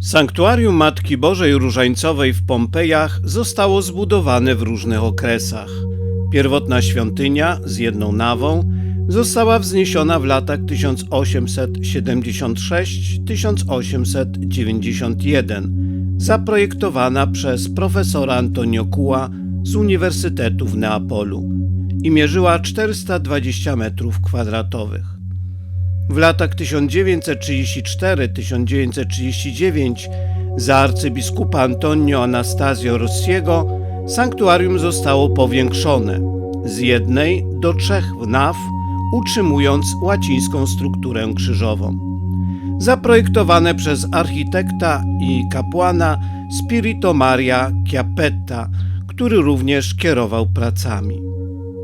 Sanktuarium Matki Bożej Różańcowej w Pompejach zostało zbudowane w różnych okresach. Pierwotna świątynia z jedną nawą została wzniesiona w latach 1876-1891, zaprojektowana przez profesora Antonio Cua z Uniwersytetu w Neapolu i mierzyła 420 metrów kwadratowych. W latach 1934-1939 za arcybiskupa Antonio Anastasio Rossiego sanktuarium zostało powiększone z jednej do trzech naw, utrzymując łacińską strukturę krzyżową. Zaprojektowane przez architekta i kapłana Spirito Maria Chiappetta, który również kierował pracami.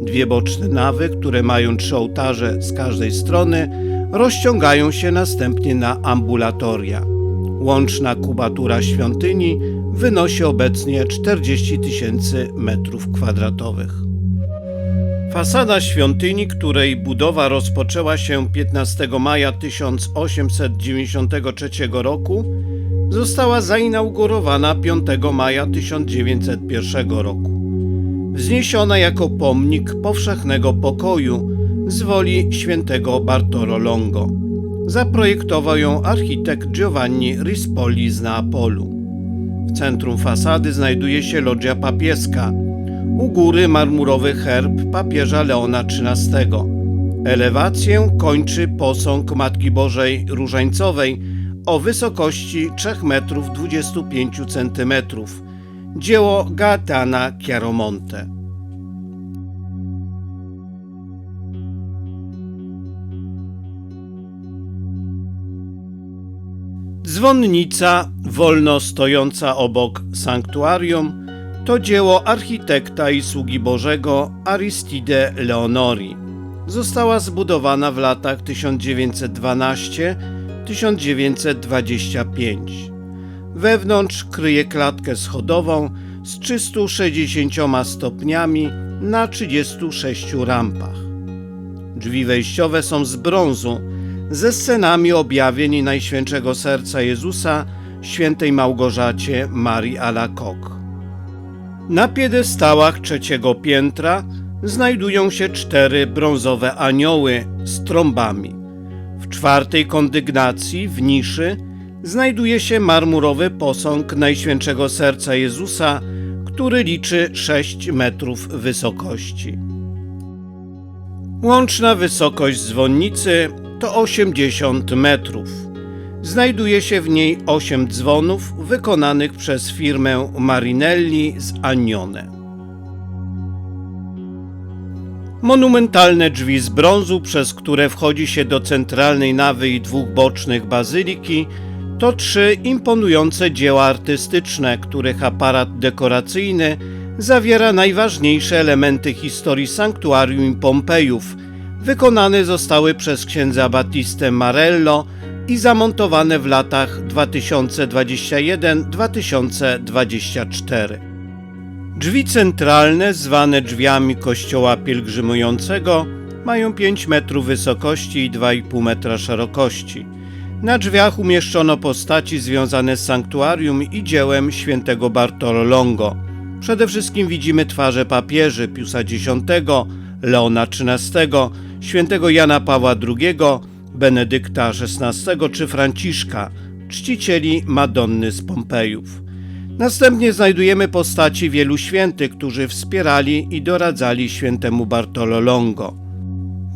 Dwie boczne nawy, które mają trzy ołtarze z każdej strony, rozciągają się następnie na ambulatoria. Łączna kubatura świątyni wynosi obecnie 40 tysięcy metrów kwadratowych. Fasada świątyni, której budowa rozpoczęła się 15 maja 1893 roku, została zainaugurowana 5 maja 1901 roku. Wzniesiona jako pomnik powszechnego pokoju z woli świętego Bartolo Longo. Zaprojektował ją architekt Giovanni Rispoli z Neapolu. W centrum fasady znajduje się loggia papieska. U góry marmurowy herb papieża Leona XIII. Elewację kończy posąg Matki Bożej Różańcowej o wysokości 3 metrów 25 centymetrów. Dzieło Gaetana Chiaromonte. Dzwonnica wolno stojąca obok sanktuarium to dzieło architekta i sługi Bożego Aristide Leonori. Została zbudowana w latach 1912-1925. Wewnątrz kryje klatkę schodową z 360 stopniami na 36 rampach. Drzwi wejściowe są z brązu ze scenami objawień Najświętszego Serca Jezusa świętej Małgorzacie Marii Alacoque. Na piedestałach trzeciego piętra znajdują się cztery brązowe anioły z trąbami. W czwartej kondygnacji w niszy znajduje się marmurowy posąg Najświętszego Serca Jezusa, który liczy 6 metrów wysokości. Łączna wysokość dzwonnicy to 80 metrów. Znajduje się w niej 8 dzwonów wykonanych przez firmę Marinelli z Agnone. Monumentalne drzwi z brązu, przez które wchodzi się do centralnej nawy i dwóch bocznych bazyliki, to trzy imponujące dzieła artystyczne, których aparat dekoracyjny zawiera najważniejsze elementy historii sanktuarium Pompejów – wykonane zostały przez księdza Battistę Marello i zamontowane w latach 2021-2024. Drzwi centralne, zwane drzwiami kościoła pielgrzymującego, mają 5 metrów wysokości i 2,5 metra szerokości. Na drzwiach umieszczono postaci związane z sanktuarium i dziełem świętego Bartolo Longo. Przede wszystkim widzimy twarze papieży Piusa X, Leona XIII, świętego Jana Pawła II, Benedykta XVI czy Franciszka, czcicieli Madonny z Pompejów. Następnie znajdujemy postaci wielu świętych, którzy wspierali i doradzali świętemu Bartolo Longo.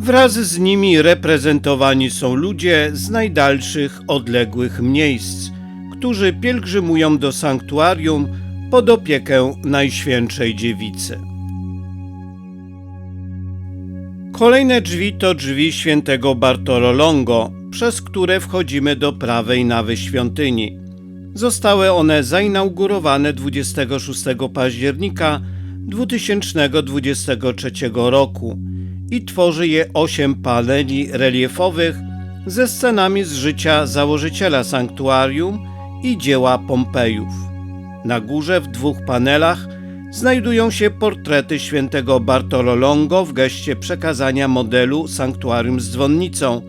Wraz z nimi reprezentowani są ludzie z najdalszych, odległych miejsc, którzy pielgrzymują do sanktuarium pod opiekę Najświętszej Dziewicy. Kolejne drzwi to drzwi świętego Bartolo Longo, przez które wchodzimy do prawej nawy świątyni. Zostały one zainaugurowane 26 października 2023 roku i tworzy je osiem paneli reliefowych ze scenami z życia założyciela sanktuarium i dzieła Pompejów. Na górze w dwóch panelach znajdują się portrety świętego Bartolo Longo w geście przekazania modelu sanktuarium z dzwonnicą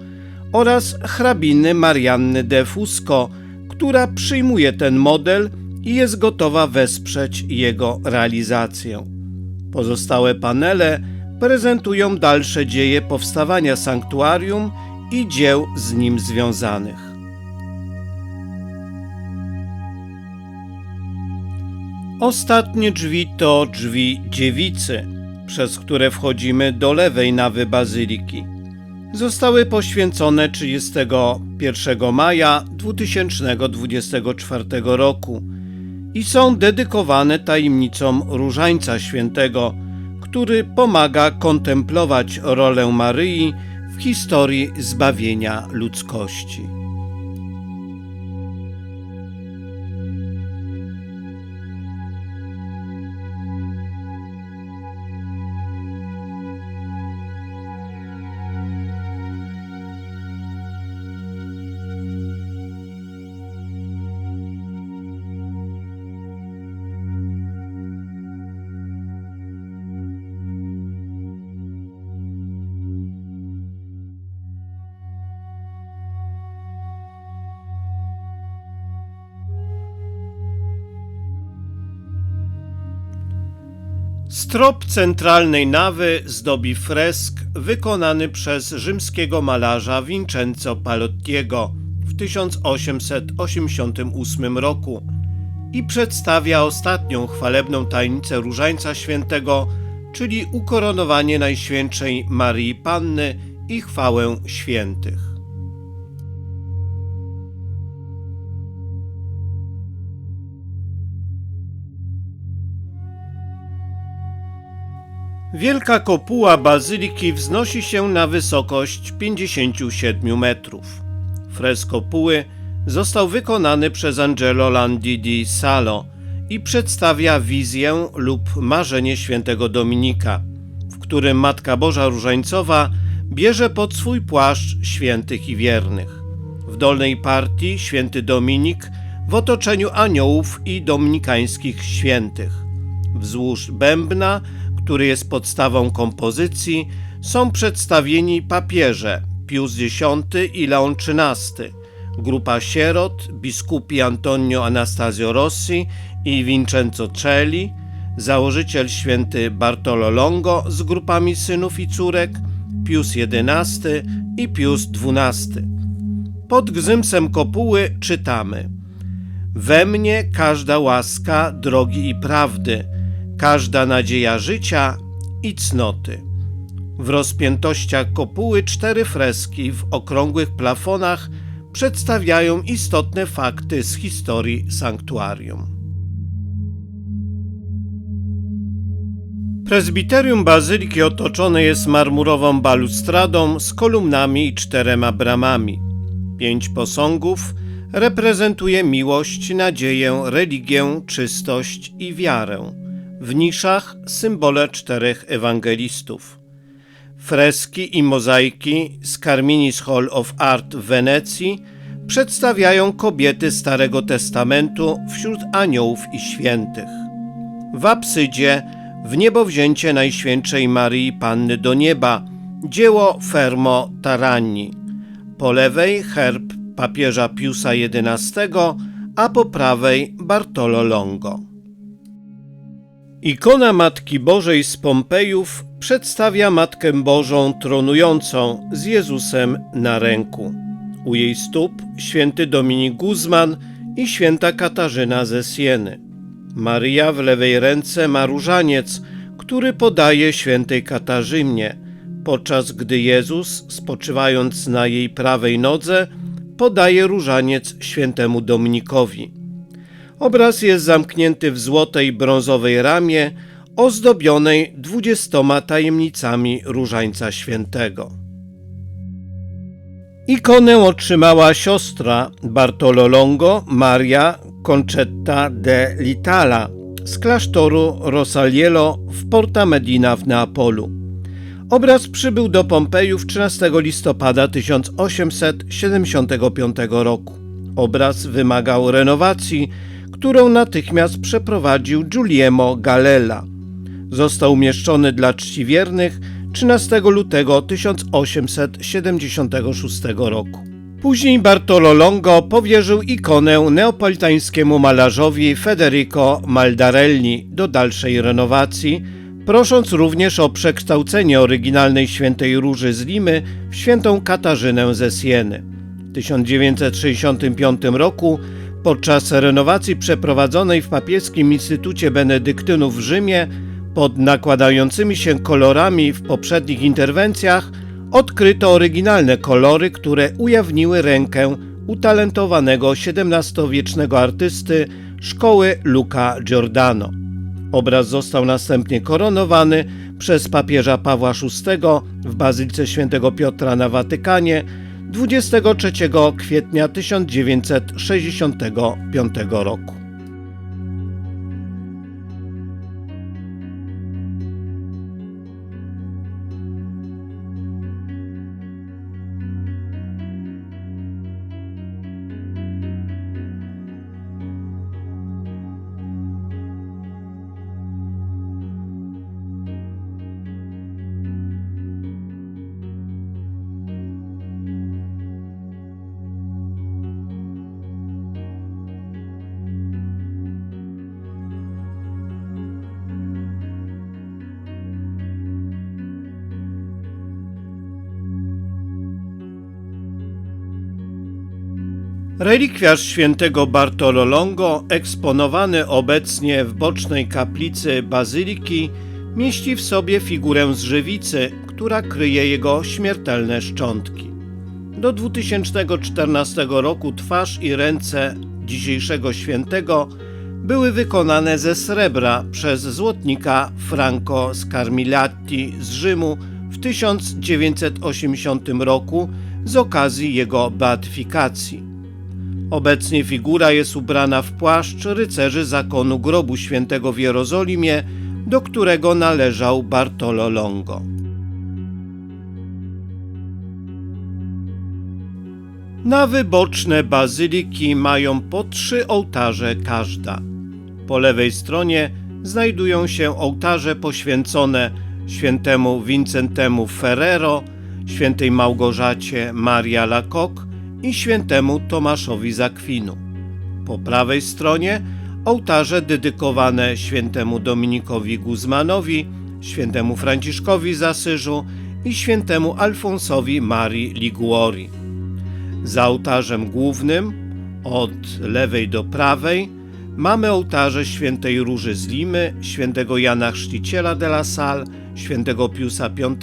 oraz hrabiny Marianny de Fusco, która przyjmuje ten model i jest gotowa wesprzeć jego realizację. Pozostałe panele prezentują dalsze dzieje powstawania sanktuarium i dzieł z nim związanych. Ostatnie drzwi to drzwi dziewicy, przez które wchodzimy do lewej nawy bazyliki. Zostały poświęcone 31 maja 2024 roku i są dedykowane tajemnicom Różańca Świętego, który pomaga kontemplować rolę Maryi w historii zbawienia ludzkości. Strop centralnej nawy zdobi fresk wykonany przez rzymskiego malarza Vincenzo Palottiego w 1888 roku i przedstawia ostatnią chwalebną tajemnicę Różańca Świętego, czyli ukoronowanie Najświętszej Marii Panny i chwałę świętych. Wielka kopuła bazyliki wznosi się na wysokość 57 metrów. Frez kopuły został wykonany przez Angelo Landi di Salo i przedstawia wizję lub marzenie świętego Dominika, w którym Matka Boża Różańcowa bierze pod swój płaszcz świętych i wiernych. W dolnej partii święty Dominik w otoczeniu aniołów i dominikańskich świętych. Wzdłuż bębna który jest podstawą kompozycji, są przedstawieni papieże Pius X i Leon XIII, grupa sierot, biskupi Antonio Anastasio Rossi i Vincenzo Celli, założyciel święty Bartolo Longo z grupami synów i córek, Pius XI i Pius XII. Pod gzymsem kopuły czytamy We mnie każda łaska drogi i prawdy – każda nadzieja życia i cnoty. W rozpiętościach kopuły cztery freski w okrągłych plafonach przedstawiają istotne fakty z historii sanktuarium. Prezbiterium bazyliki otoczone jest marmurową balustradą z kolumnami i czterema bramami. Pięć posągów reprezentuje miłość, nadzieję, religię, czystość i wiarę. W niszach symbole czterech ewangelistów. Freski i mozaiki z Carminis Hall of Art w Wenecji przedstawiają kobiety Starego Testamentu wśród aniołów i świętych. W apsydzie w niebo wzięcie Najświętszej Marii Panny do nieba, dzieło Fermo Taranni. Po lewej herb papieża Piusa XI, a po prawej Bartolo Longo. Ikona Matki Bożej z Pompejów przedstawia Matkę Bożą tronującą z Jezusem na ręku. U jej stóp święty Dominik Guzman i święta Katarzyna ze Sieny. Maria w lewej ręce ma różaniec, który podaje świętej Katarzynie, podczas gdy Jezus, spoczywając na jej prawej nodze, podaje różaniec świętemu Dominikowi. Obraz jest zamknięty w złotej brązowej ramie ozdobionej dwudziestoma tajemnicami Różańca Świętego. Ikonę otrzymała siostra Bartolo Longo Maria Concetta de Litala z klasztoru Rosaliello w Porta Medina w Neapolu. Obraz przybył do Pompejów 13 listopada 1875 roku. Obraz wymagał renowacji, którą natychmiast przeprowadził Giuliemo Galella. Został umieszczony dla czci wiernych 13 lutego 1876 roku. Później Bartolo Longo powierzył ikonę neapolitańskiemu malarzowi Federico Maldarelli do dalszej renowacji, prosząc również o przekształcenie oryginalnej Świętej Róży z Limy w Świętą Katarzynę ze Sieny. W 1965 roku podczas renowacji przeprowadzonej w papieskim Instytucie Benedyktynów w Rzymie pod nakładającymi się kolorami w poprzednich interwencjach odkryto oryginalne kolory, które ujawniły rękę utalentowanego XVII-wiecznego artysty szkoły Luca Giordano. Obraz został następnie koronowany przez papieża Pawła VI w Bazylice Świętego Piotra na Watykanie 23 kwietnia 1965 roku. Relikwiarz świętego Bartolo Longo, eksponowany obecnie w bocznej kaplicy bazyliki, mieści w sobie figurę z żywicy, która kryje jego śmiertelne szczątki. Do 2014 roku twarz i ręce dzisiejszego świętego były wykonane ze srebra przez złotnika Franco Scarmilati z Rzymu w 1980 roku z okazji jego beatyfikacji. Obecnie figura jest ubrana w płaszcz rycerzy zakonu grobu świętego w Jerozolimie, do którego należał Bartolo Longo. Nawy boczne bazyliki mają po trzy ołtarze każda. Po lewej stronie znajdują się ołtarze poświęcone świętemu Vincentemu Ferrero, świętej Małgorzacie Maria Lacoque i świętemu Tomaszowi Zakwinu. Po prawej stronie ołtarze dedykowane świętemu Dominikowi Guzmanowi, świętemu Franciszkowi z Asyżu i świętemu Alfonsowi Marii Liguori. Za ołtarzem głównym, od lewej do prawej, mamy ołtarze świętej Róży z Limy, świętego Jana Chrzciciela de la Salle, świętego Piusa V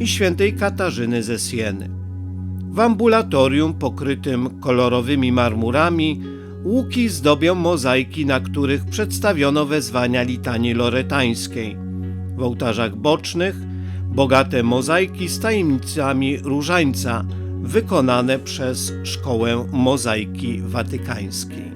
i świętej Katarzyny ze Sieny. W ambulatorium pokrytym kolorowymi marmurami łuki zdobią mozaiki, na których przedstawiono wezwania litanii loretańskiej. W ołtarzach bocznych bogate mozaiki z tajemnicami różańca, wykonane przez Szkołę Mozaiki Watykańskiej.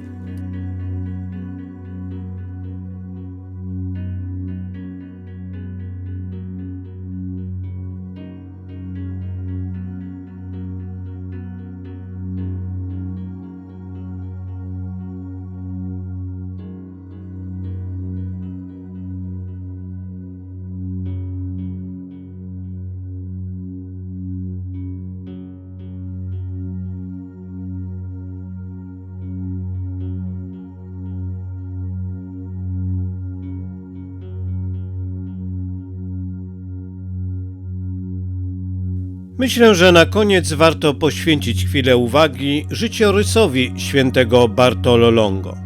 Myślę, że na koniec warto poświęcić chwilę uwagi życiorysowi świętego Bartolo Longo.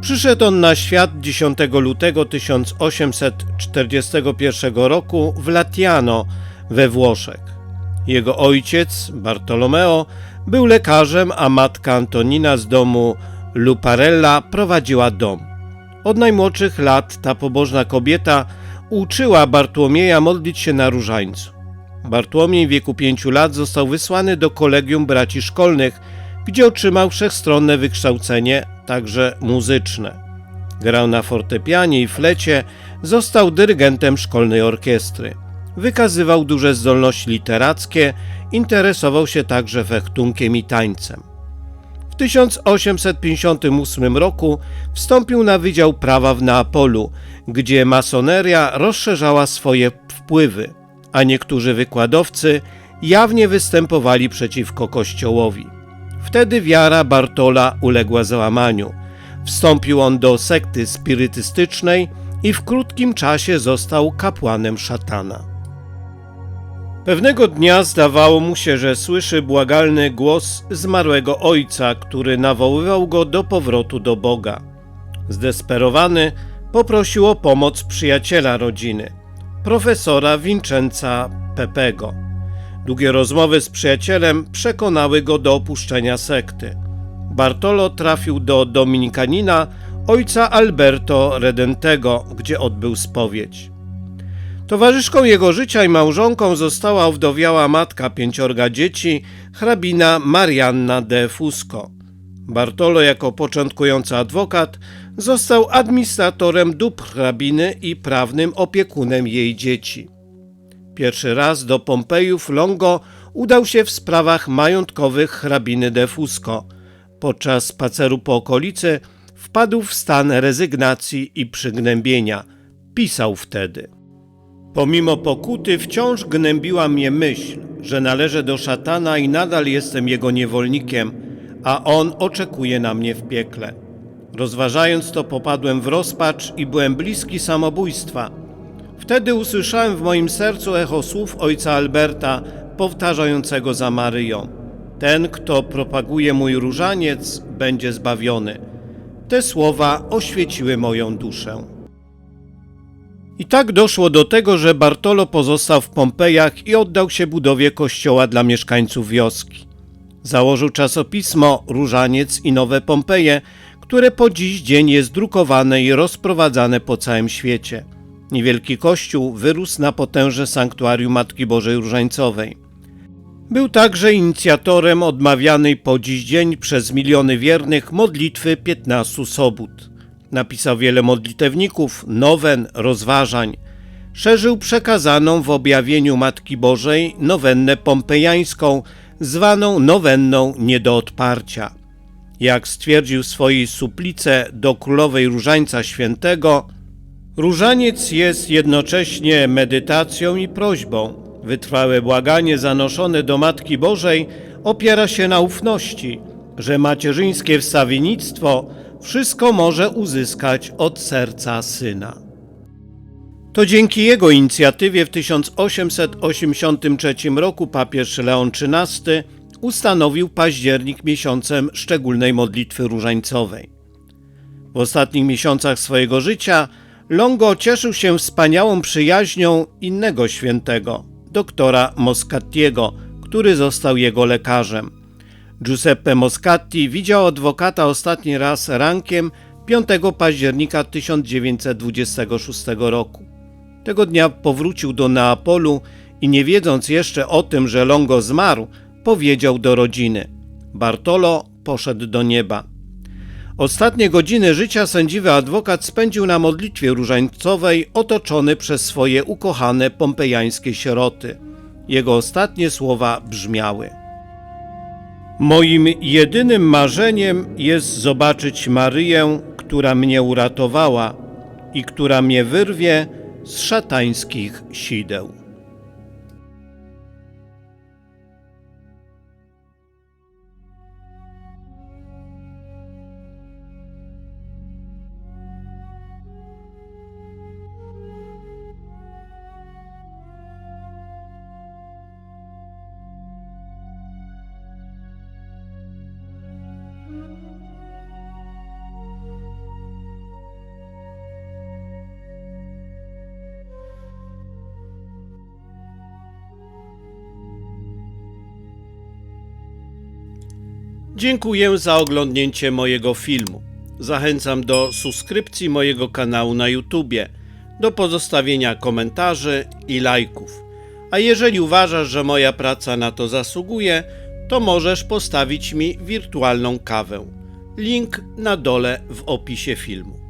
Przyszedł on na świat 10 lutego 1841 roku w Latiano we Włoszech. Jego ojciec, Bartolomeo, był lekarzem, a matka Antonina z domu Luparella prowadziła dom. Od najmłodszych lat ta pobożna kobieta uczyła Bartłomieja modlić się na różańcu. Bartłomiej w wieku pięciu lat został wysłany do kolegium braci szkolnych, gdzie otrzymał wszechstronne wykształcenie, także muzyczne. Grał na fortepianie i flecie, został dyrygentem szkolnej orkiestry. Wykazywał duże zdolności literackie, interesował się także fechtunkiem i tańcem. W 1858 roku wstąpił na Wydział Prawa w Neapolu, gdzie masoneria rozszerzała swoje wpływy a niektórzy wykładowcy jawnie występowali przeciwko Kościołowi. Wtedy wiara Bartola uległa załamaniu. Wstąpił on do sekty spirytystycznej i w krótkim czasie został kapłanem szatana. Pewnego dnia zdawało mu się, że słyszy błagalny głos zmarłego ojca, który nawoływał go do powrotu do Boga. Zdesperowany poprosił o pomoc przyjaciela rodziny, profesora Vincenza Pepego. Długie rozmowy z przyjacielem przekonały go do opuszczenia sekty. Bartolo trafił do dominikanina ojca Alberto Redentego, gdzie odbył spowiedź. Towarzyszką jego życia i małżonką została owdowiała matka pięciorga dzieci, hrabina Marianna de Fusco. Bartolo jako początkujący adwokat został administratorem dóbr hrabiny i prawnym opiekunem jej dzieci. Pierwszy raz do Pompejów Longo udał się w sprawach majątkowych hrabiny de Fusco. Podczas spaceru po okolicy wpadł w stan rezygnacji i przygnębienia. Pisał wtedy. Pomimo pokuty wciąż gnębiła mnie myśl, że należę do szatana i nadal jestem jego niewolnikiem, a on oczekuje na mnie w piekle. Rozważając to, popadłem w rozpacz i byłem bliski samobójstwa. Wtedy usłyszałem w moim sercu echo słów ojca Alberta, powtarzającego za Maryją: Ten, kto propaguje mój różaniec, będzie zbawiony. Te słowa oświeciły moją duszę. I tak doszło do tego, że Bartolo pozostał w Pompejach i oddał się budowie kościoła dla mieszkańców wioski. Założył czasopismo Różaniec i Nowe Pompeje, które po dziś dzień jest drukowane i rozprowadzane po całym świecie. Niewielki kościół wyrósł na potężne sanktuarium Matki Bożej Różańcowej. Był także inicjatorem odmawianej po dziś dzień przez miliony wiernych modlitwy 15 sobót. Napisał wiele modlitewników, nowen, rozważań. Szerzył przekazaną w objawieniu Matki Bożej nowennę pompejańską, zwaną nowenną nie do odparcia. Jak stwierdził w swojej suplice do królowej Różańca Świętego, Różaniec jest jednocześnie medytacją i prośbą. Wytrwałe błaganie zanoszone do Matki Bożej opiera się na ufności, że macierzyńskie wstawiennictwo wszystko może uzyskać od serca syna. To dzięki jego inicjatywie w 1883 roku papież Leon XIII ustanowił październik miesiącem szczególnej modlitwy różańcowej. W ostatnich miesiącach swojego życia Longo cieszył się wspaniałą przyjaźnią innego świętego, doktora Moscattiego, który został jego lekarzem. Giuseppe Moscatti widział adwokata ostatni raz rankiem 5 października 1926 roku. Tego dnia powrócił do Neapolu i nie wiedząc jeszcze o tym, że Longo zmarł, powiedział do rodziny: Bartolo poszedł do nieba. Ostatnie godziny życia sędziwy adwokat spędził na modlitwie różańcowej, otoczony przez swoje ukochane pompejańskie sieroty. Jego ostatnie słowa brzmiały: Moim jedynym marzeniem jest zobaczyć Maryję, która mnie uratowała i która mnie wyrwie z szatańskich sideł. Dziękuję za oglądnięcie mojego filmu. Zachęcam do subskrypcji mojego kanału na YouTubie, do pozostawienia komentarzy i lajków. A jeżeli uważasz, że moja praca na to zasługuje, to możesz postawić mi wirtualną kawę. Link na dole w opisie filmu.